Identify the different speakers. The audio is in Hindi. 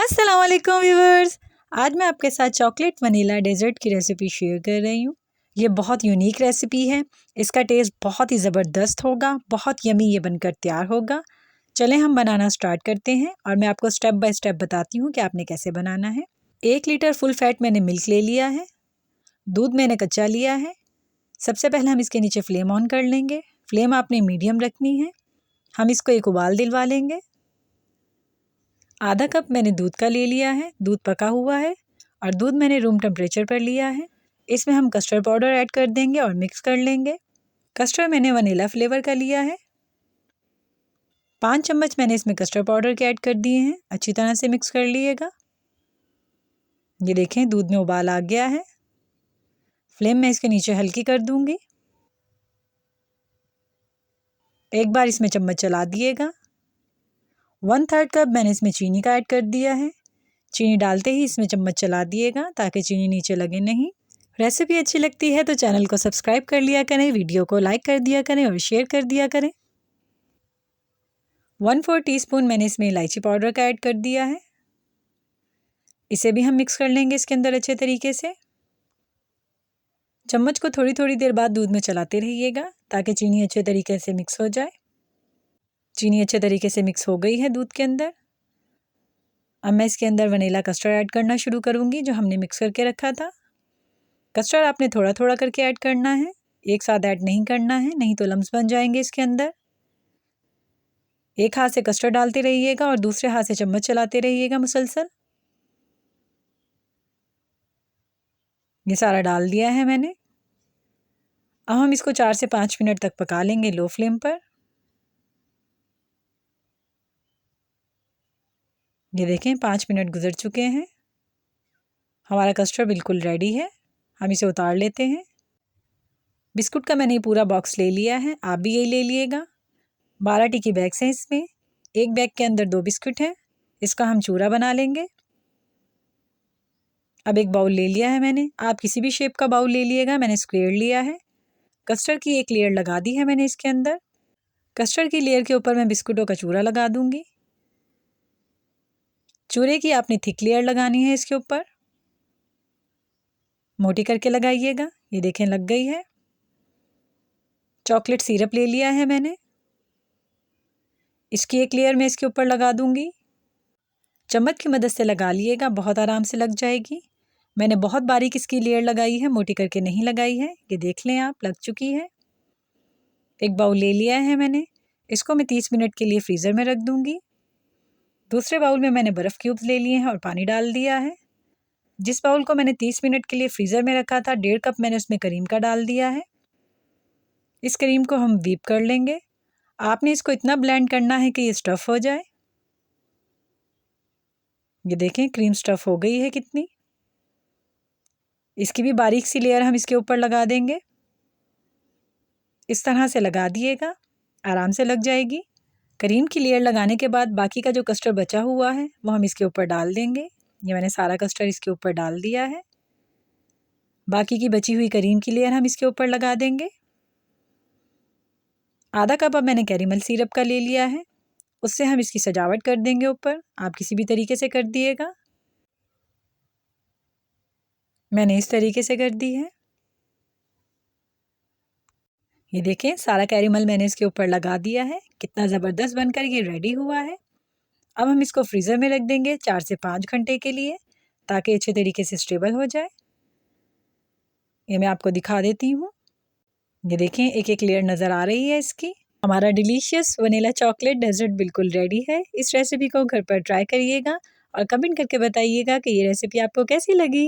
Speaker 1: अस्सलाम व्यूवर्स आज मैं आपके साथ चॉकलेट वनीला डेजर्ट की रेसिपी शेयर कर रही हूँ। ये बहुत यूनिक रेसिपी है। इसका टेस्ट बहुत ही ज़बरदस्त होगा, बहुत यमी ये बनकर तैयार होगा। चलें, हम बनाना स्टार्ट करते हैं और मैं आपको स्टेप बाय स्टेप बताती हूँ कि आपने कैसे बनाना है। एक लीटर फुल फैट मैंने मिल्क ले लिया है। दूध मैंने कच्चा लिया है। सबसे पहले हम इसके नीचे फ्लेम ऑन कर लेंगे। फ्लेम आपने मीडियम रखनी है। हम इसको एक उबाल दिलवा लेंगे। आधा कप मैंने दूध का ले लिया है, दूध पका हुआ है और दूध मैंने रूम टेम्परेचर पर लिया है। इसमें हम कस्टर्ड पाउडर ऐड कर देंगे और मिक्स कर लेंगे। कस्टर्ड मैंने वनीला फ्लेवर का लिया है। पाँच चम्मच मैंने इसमें कस्टर्ड पाउडर के ऐड कर दिए हैं। अच्छी तरह से मिक्स कर लीजिएगा ये देखें, दूध में उबाल आ गया है। फ्लेम मैं इसके नीचे हल्की कर दूँगी। एक बार इसमें चम्मच चला दिएगा। वन थर्ड कप मैंने इसमें चीनी का ऐड कर दिया है। चीनी डालते ही इसमें चम्मच चला दिएगा ताकि चीनी नीचे लगे नहीं। रेसिपी अच्छी लगती है तो चैनल को सब्सक्राइब कर लिया करें, वीडियो को लाइक कर दिया करें और शेयर कर दिया करें। वन फोर टीस्पून मैंने इसमें इलायची पाउडर का ऐड कर दिया है। इसे भी हम मिक्स कर लेंगे इसके अंदर अच्छे तरीके से। चम्मच को थोड़ी थोड़ी देर बाद दूध में चलाते रहिएगा ताकि चीनी अच्छे तरीके से मिक्स हो जाए। चीनी अच्छे तरीके से मिक्स हो गई है दूध के अंदर। अब मैं इसके अंदर वनीला कस्टर्ड ऐड करना शुरू करूँगी, जो हमने मिक्स करके रखा था। कस्टर्ड आपने थोड़ा थोड़ा करके ऐड करना है। एक साथ ऐड नहीं करना है, नहीं तो लम्स बन जाएँगे इसके अंदर। एक हाथ से कस्टर्ड डालते रहिएगा और दूसरे हाथ से चम्मच चलाते रहिएगा मुसलसल। ये सारा डाल दिया है मैंने। अब हम इसको चार से पाँच मिनट तक पका लेंगे लो फ्लेम पर। ये देखें, पाँच मिनट गुजर चुके हैं। हमारा कस्टर्ड बिल्कुल रेडी है। हम इसे उतार लेते हैं। बिस्कुट का मैंने पूरा बॉक्स ले लिया है। आप भी यही ले लिएगा। बारह टिकी बैग्स हैं इसमें। एक बैग के अंदर दो बिस्कुट हैं। इसका हम चूरा बना लेंगे। अब एक बाउल ले लिया है मैंने। आप किसी भी शेप का बाउल ले लिएगा। मैंने स्क्वेयर लिया है। कस्टर्ड की एक लेयर लगा दी है मैंने इसके अंदर। कस्टर्ड की लेयर के ऊपर मैं बिस्कुटों का चूरा लगा दूँगी। चूरे की आपने थिक लेयर लगानी है इसके ऊपर। मोटी करके लगाइएगा, ये देखें लग गई है। चॉकलेट सिरप ले लिया है मैंने। इसकी एक लेयर मैं इसके ऊपर लगा दूँगी। चम्मच की मदद से लगा लिएगा, बहुत आराम से लग जाएगी। मैंने बहुत बारीक इसकी लेयर लगाई है, मोटी करके नहीं लगाई है। ये देख लें आप, लग चुकी है। एक बाउल ले लिया है मैंने। इसको मैं तीस मिनट के लिए फ्रीज़र में रख दूँगी। दूसरे बाउल में मैंने बर्फ़ क्यूब्स ले लिए हैं और पानी डाल दिया है। जिस बाउल को मैंने तीस मिनट के लिए फ्रीज़र में रखा था, डेढ़ कप मैंने उसमें करीम का डाल दिया है। इस करीम को हम वीप कर लेंगे। आपने इसको इतना ब्लेंड करना है कि ये स्टफ़ हो जाए। ये देखें, क्रीम स्टफ़ हो गई है कितनी। इसकी भी बारीक सी लेयर हम इसके ऊपर लगा देंगे। इस तरह से लगा दिएगा, आराम से लग जाएगी। करीम की लेयर लगाने के बाद बाकी का जो कस्टर्ड बचा हुआ है, वो हम इसके ऊपर डाल देंगे। ये मैंने सारा कस्टर्ड इसके ऊपर डाल दिया है। बाकी की बची हुई करीम की लेयर हम इसके ऊपर लगा देंगे। आधा कप अब मैंने कैरीमल सिरप का ले लिया है। उससे हम इसकी सजावट कर देंगे ऊपर। आप किसी भी तरीके से कर दिएगा। मैंने इस तरीके से कर दी है। ये देखें, सारा कैरीमल मैंने इसके ऊपर लगा दिया है। कितना ज़बरदस्त बनकर ये रेडी हुआ है। अब हम इसको फ्रीज़र में रख देंगे चार से पाँच घंटे के लिए, ताकि अच्छे तरीके से स्टेबल हो जाए। ये मैं आपको दिखा देती हूँ। ये देखें एक एक लेयर नज़र आ रही है इसकी। हमारा डिलीशियस वनीला चॉकलेट डेजर्ट बिल्कुल रेडी है। इस रेसिपी को घर पर ट्राई करिएगा और कमेंट करके बताइएगा कि ये रेसिपी आपको कैसी लगी।